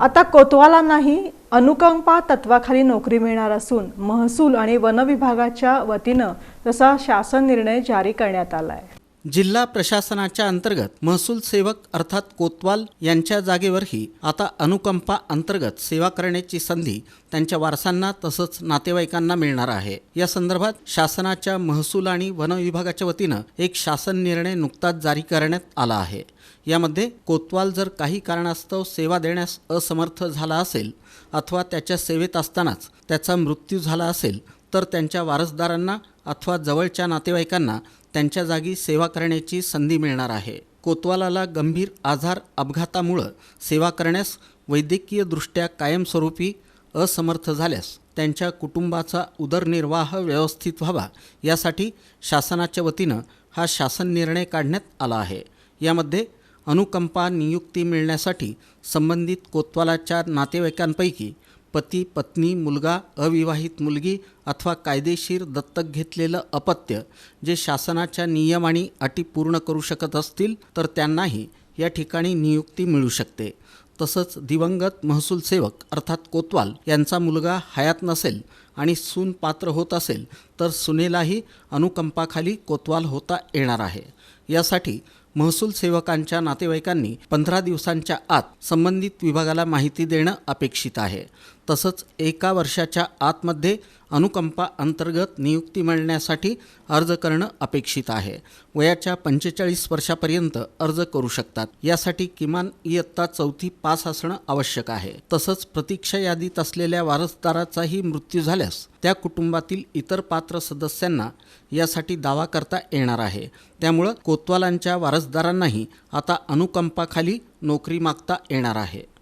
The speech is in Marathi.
आता कोतवालांनाही अनुकंपा तत्वाखाली नोकरी मिळणार असून महसूल आणि वनविभागाच्या वतीनं तसा शासन निर्णय जारी करण्यात आला आहे जिल्हा प्रशासनाच्या अंतर्गत महसूल सेवक अर्थात कोतवाल यांच्या जागेवरही आता अनुकंपा अंतर्गत सेवा करण्याची संधी त्यांच्या वारसांना तसंच नातेवाईकांना मिळणार आहे. या संदर्भात शासनाच्या महसूल आणि वन विभागाच्या वतीनं एक शासन निर्णय नुकताच जारी करण्यात आला आहे. यामध्ये कोतवाल जर काही कारणास्तव सेवा देण्यास असमर्थ झाला असेल अथवा त्याच्या सेवेत असतानाच त्याचा मृत्यू झाला असेल तर त्यांच्या वारसदारांना अथवा जवळच्या नातेवाईकांना त्यांच्या जागी सेवा करण्याची संधी मिळणार आहे. कोतवालाला गंभीर आजार अपघातामुळं सेवा करण्यास वैद्यकीयदृष्ट्या कायमस्वरूपी असमर्थ झाल्यास त्यांच्या कुटुंबाचा उदरनिर्वाह व्यवस्थित व्हावा यासाठी शासनाच्या वतीनं हा शासन निर्णय काढण्यात आला आहे. यामध्ये अनुकंपा नियुक्ती मिळण्यासाठी संबंधित कोतवालाच्या नातेवाईकांपैकी पती पत्नी मुलगा अविवाहित मुलगी अथवा कायदेशीर दत्तक घेतलेलं अपत्य जे शासनाच्या नियम आणि अटी पूर्ण करू शकत असतील तर त्यांनाही या ठिकाणी नियुक्ती मिळू शकते. तसंच दिवंगत महसूल सेवक अर्थात कोतवाल यांचा मुलगा हयात नसेल आणि सून पात्र होत असेल तर सुनेलाही अनुकंपाखाली कोतवाल होता येणार आहे. यासाठी महसूल सेवकांच्या नातेवाईकांनी पंधरा दिवसांच्या आत संबंधित विभागाला माहिती देणं अपेक्षित आहे. तसंच एका वर्षाच्या आतमध्ये अनुकंपा अंतर्गत नियुक्ती मिळण्यासाठी अर्ज करणं अपेक्षित आहे. वयाच्या पंचेचाळीस वर्षापर्यंत अर्ज करू शकतात. यासाठी किमान इयत्ता चौथी पास असणं आवश्यक आहे. तसंच प्रतीक्षा यादीत असलेल्या वारसदाराचाही मृत्यू झाल्यास त्या कुटुंबातील इतर पात्र सदस्यांना यासाठी दावा करता येणार आहे. त्यामुळं कोतवालांच्या वारसदारांनाही आता अनुकंपाखाली नोकरी मागता येणार आहे.